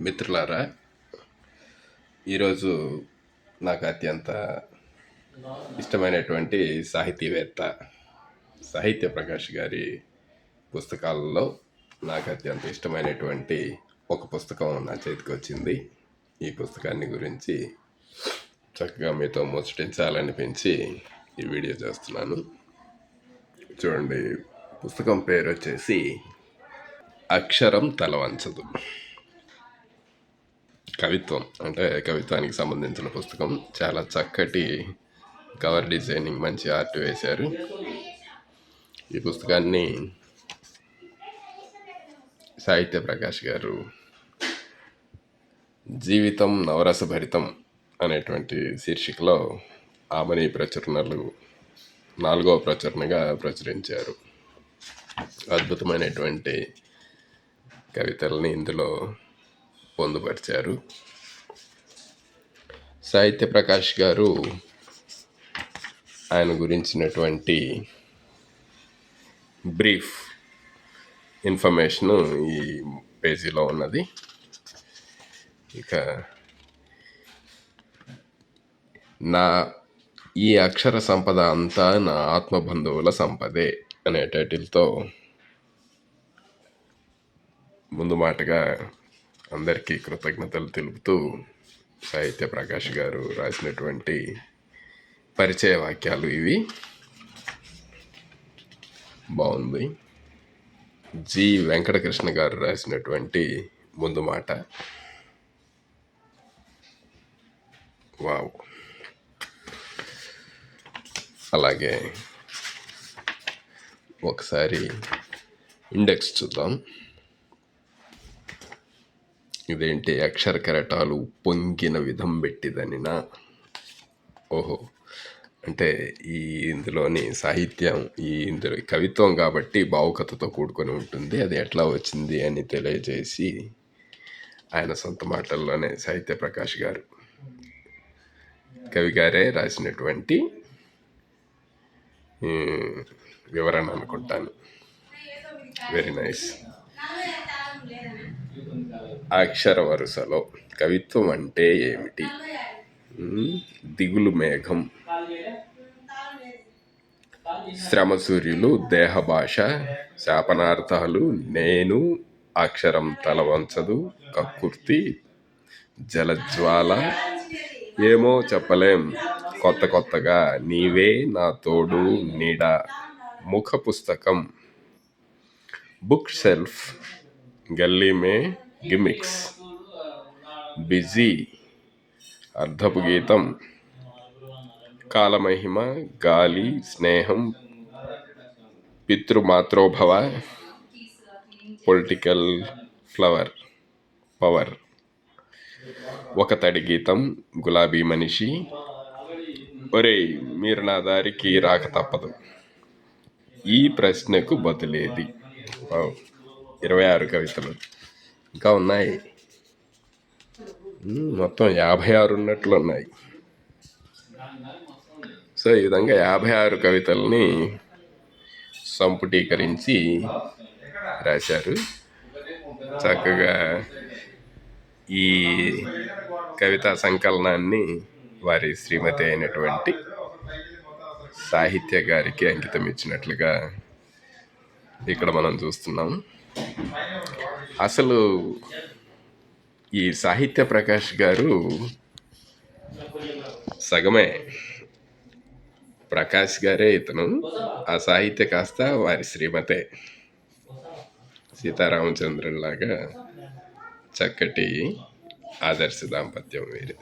మిత్రులారా ఈరోజు నాకు అత్యంత ఇష్టమైనటువంటి సాహితీవేత్త సాహిత్య ప్రకాష్ గారి పుస్తకాలలో నాకు అత్యంత ఇష్టమైనటువంటి ఒక పుస్తకం నా చేతికి వచ్చింది. ఈ పుస్తకాన్ని గురించి చక్కగా మీతో ముచ్చటించాలనిపించి ఈ వీడియో చేస్తున్నాను. చూడండి పుస్తకం పేరు వచ్చేసి అక్షరం తలవంచదు కవిత్వం. అంటే కవిత్వానికి సంబంధించిన పుస్తకం. చాలా చక్కటి కవర్ డిజైనింగ్ మంచి ఆర్ట్ వేశారు. ఈ పుస్తకాన్ని సాహిత్య ప్రకాష్ గారు జీవితం నవరసభరితం అనేటువంటి శీర్షికలో ఆమని ప్రచురణలు నాలుగవ ప్రచురణగా ప్రచురించారు. అద్భుతమైనటువంటి కవితల్ని ఇందులో పొందుపరిచారు. సాహిత్య ప్రకాష్ గారు ఆయన గురించినటువంటి బ్రీఫ్ ఇన్ఫర్మేషన్ ఈ పేజీలో ఉన్నది. ఇక నా ఈ అక్షర సంపద అంతా నా ఆత్మబంధువుల సంపదే అనే టైటిల్తో ముందు మాటగా అందరికీ కృతజ్ఞతలు తెలుపుతూ సాహిత్య ప్రకాష్ గారు రాసినటువంటి పరిచయ వాక్యాలు ఇవి. బాగుంది. జి. వెంకటకృష్ణ గారు రాసినటువంటి ముందు మాట. వావ్. అలాగే ఒకసారి ఇండెక్స్ చూద్దాం. ఇదేంటి అక్షర కెరటాలు పొంగిన విధం పెట్టిదనినా? ఓహో. అంటే ఈ ఇందులోని సాహిత్యం ఈ ఇందులో కవిత్వం కాబట్టి భావుకతతో కూడుకొని ఉంటుంది. అది ఎట్లా వచ్చింది అని తెలియజేసి ఆయన సొంత మాటల్లోనే సాహిత్య ప్రకాష్ గారు కవి గారే రాసినటువంటి వివరణ అనుకుంటాను. వెరీ నైస్ అక్షర వరుసలో కవిత్వం అంటే ఏమిటి? దిగులు మేఘం. శ్రమ సూర్యులు దేహ భాష శాపనార్థాలు నేను అక్షరం తలవంచదు కక్కుర్తి జలజ్వాల. ఏమో చెప్పలేం. కొత్త కొత్తగా నీవే నా తోడు నీడ. ముఖ పుస్తకం. బుక్ షెల్ఫ్ గల్లీ మే గిమిక్స్. బిజీ అర్ధపు గీతం. కాలమహిమ గాలి స్నేహం పితృమాతృభవ పొలిటికల్ ఫ్లవర్ పవర్. ఒక తడి గీతం గులాబీ మనిషి. ఒరేయ్ మీరు నా దారికి రాక తప్పదు. ఈ ప్రశ్నకు బతులేది ఇరవై ఆరు కవితలు. ఇంకా ఉన్నాయి. మొత్తం యాభై ఆరు ఉన్నట్లు ఉన్నాయి. సో ఈ విధంగా యాభై ఆరు కవితల్ని సంపుటీకరించి రాశారు. చక్కగా ఈ కవితా సంకలనాన్ని వారి శ్రీమతి అయినటువంటి సాహిత్య గారికి అంకితం ఇచ్చినట్లుగా ఇక్కడ మనం చూస్తున్నాము అసలు ఈ సాహిత్య ప్రకాష్ గారు సగమే. ప్రకాష్ గారే ఇతను. ఆ సాహిత్య కాస్త వారి శ్రీమతే. సీతారామచంద్రుని లాగా చక్కటి ఆదర్శ దాంపత్యం వీరిది.